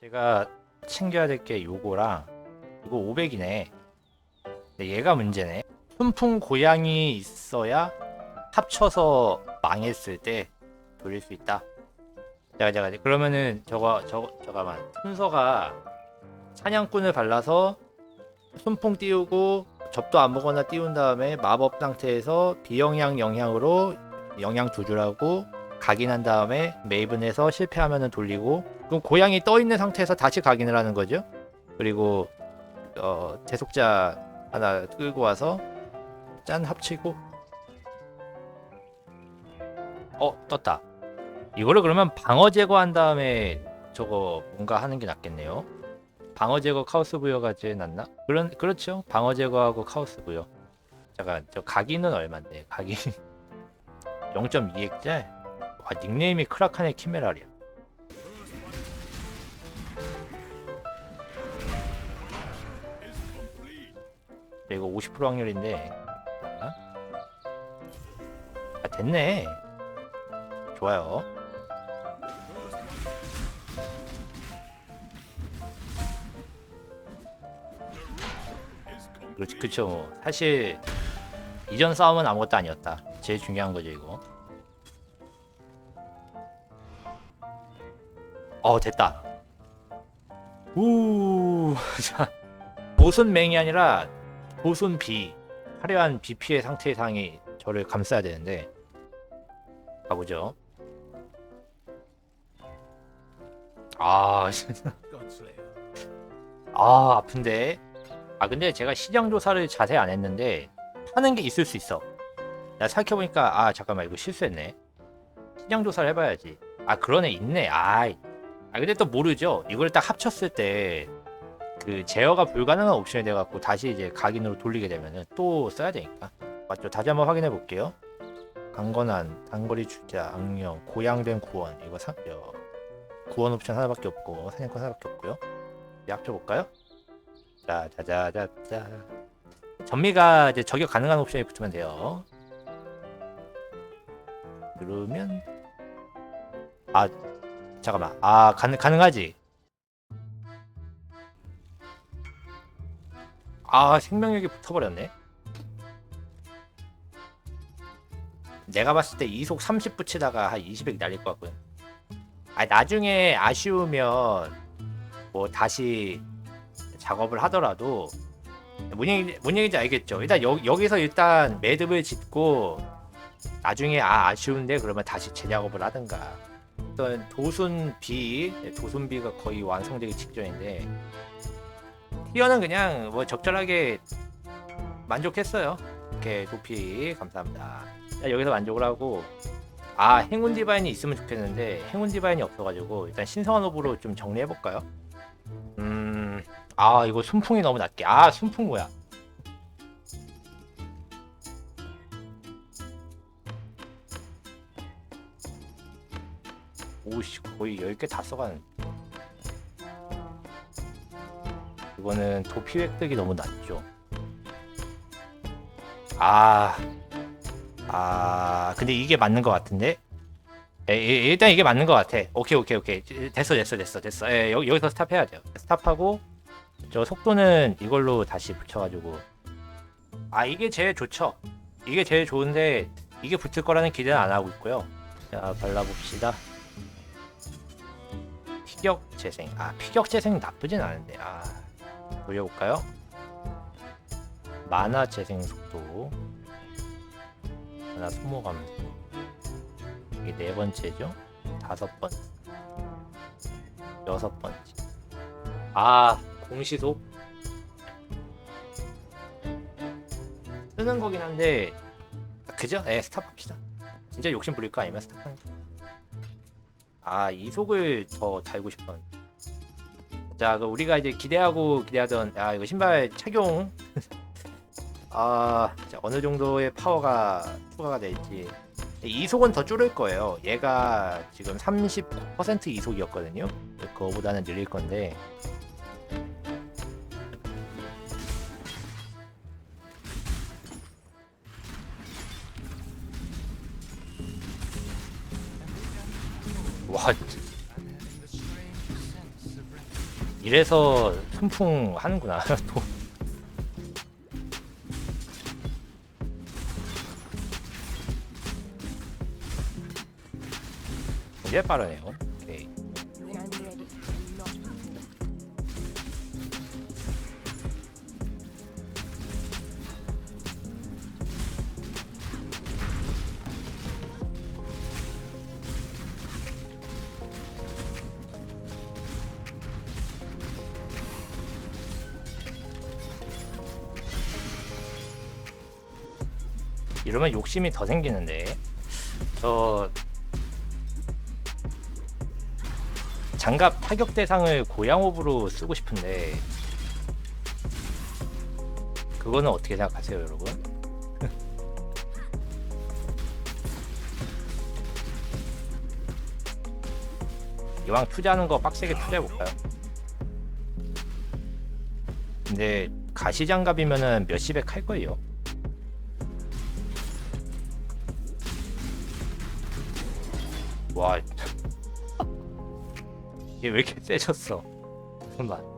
제가 챙겨야 될 게 요거랑 이거 500이네. 근데 얘가 문제네. 순풍 고양이 있어야 합쳐서 망했을 때 돌릴 수 있다. 자, 자, 자. 그러면은 저거 저거 잠깐만. 순서가 사냥꾼을 발라서 순풍 띄우고 접도 아무거나 띄운 다음에 마법 상태에서 비영향 영향으로 영향 조절하고 각인한 다음에 메이븐에서 실패하면은 돌리고 그럼 고양이 떠 있는 상태에서 다시 각인을 하는 거죠. 그리고 어, 대속자 하나 끌고 와서 짠 합치고 어 떴다. 이거를 그러면 방어 제거한 다음에 저거 뭔가 하는 게 낫겠네요. 방어 제거 카오스 부여가 제일 낫나? 그런 그렇죠. 방어 제거하고 카오스 부여. 잠깐 저 각인은 얼마인데? 각인 0.2엑짤? 와 닉네임이 크라칸의 키메랄이야. 네, 이거 50% 확률인데 어? 아 됐네 좋아요 그렇지 그쵸 뭐. 사실 이전 싸움은 아무것도 아니었다 제일 중요한 거죠 이거 어 됐다. 우 자, 보순 맹이 아니라 보순 비 화려한 BP의 상태 상이 저를 감싸야 되는데 가보죠. 아 진짜 아 아픈데. 아 근데 제가 시장 조사를 자세히 안 했는데 하는 게 있을 수 있어. 나 생각해보니까 아 잠깐만 이거 실수했네. 시장 조사를 해봐야지. 아 그러네 있네. 아이 아 근데 또 모르죠. 이걸 딱 합쳤을 때 그 제어가 불가능한 옵션이 돼갖고 다시 이제 각인으로 돌리게 되면은 또 써야 되니까. 맞죠? 다시 한번 확인해 볼게요. 강건한 단거리 주자 악령 고양된 구원. 이거 사 어, 구원 옵션 하나밖에 없고 사냥꾼 하나밖에 없고요. 이제 합쳐볼까요? 자자자자자. 전미가 이제 저격 가능한 옵션이 붙으면 돼요. 그러면 아 잠깐만. 아 가능 가능하지? 아 생명력이 붙어버렸네. 내가 봤을 때 이속 30 붙이다가 한 20백 날릴 것 같거든. 아 나중에 아쉬우면 뭐 다시 작업을 하더라도 뭔 얘기 뭔 얘기인지 알겠죠? 일단 여, 여기서 일단 매듭을 짓고 나중에 아 아쉬운데 그러면 다시 재작업을 하든가 일단 도순 B 도순 B가 거의 완성되기 직전인데 티어는 그냥 뭐 적절하게 만족했어요. 이렇게 도피 감사합니다. 자, 여기서 만족을 하고 아 행운 디바인이 있으면 좋겠는데 행운 디바인이 없어가지고 일단 신성한 호불로 좀 정리해 볼까요? 음 아 이거 순풍이 너무 낮게 아 순풍 뭐야? 오씨 거의 10개 다 써가는 이거는 도피 획득이 너무 낮죠. 아, 아, 근데 이게 맞는 것 같은데? 에, 에, 일단 이게 맞는 것 같아. 오케이, 오케이, 오케이. 됐어, 됐어, 됐어, 됐어. 에, 여기, 여기서 스탑해야 돼요. 스탑하고, 저 속도는 이걸로 다시 붙여가지고. 아, 이게 제일 좋죠. 이게 제일 좋은데, 이게 붙을 거라는 기대는 안 하고 있고요. 자, 발라봅시다. 피격 재생. 아, 피격 재생 나쁘진 않은데. 아. 돌려볼까요? 만화 재생 속도 하나 소모 감소 이게 네 번째죠 다섯 번째 여섯 번째 아 공시속 쓰는 거긴 한데 그죠? 네 스탑합시다 진짜 욕심 부릴 거 아니면 스탑하는 아 이 속을 더 달고 싶었는데 자, 그 우리가 이제 기대하고 기대하던 아 이거 신발 착용 아 자, 어느 정도의 파워가 추가가 될지 이속은 더 줄을 거예요. 얘가 지금 39% 이속이었거든요. 그거보다는 늘릴 건데 와 이래서 순풍 하는구나. 또. 이제 빠르네요. 이러면 욕심이 더 생기는데 저 장갑 타격 대상을 고양호부로 쓰고 싶은데 그거는 어떻게 생각하세요 여러분? 이왕 투자하는 거 빡세게 투자해볼까요? 근데 가시장갑이면은 몇십액 할 거예요 와. 얘 왜 이렇게 세졌어? 잠깐만.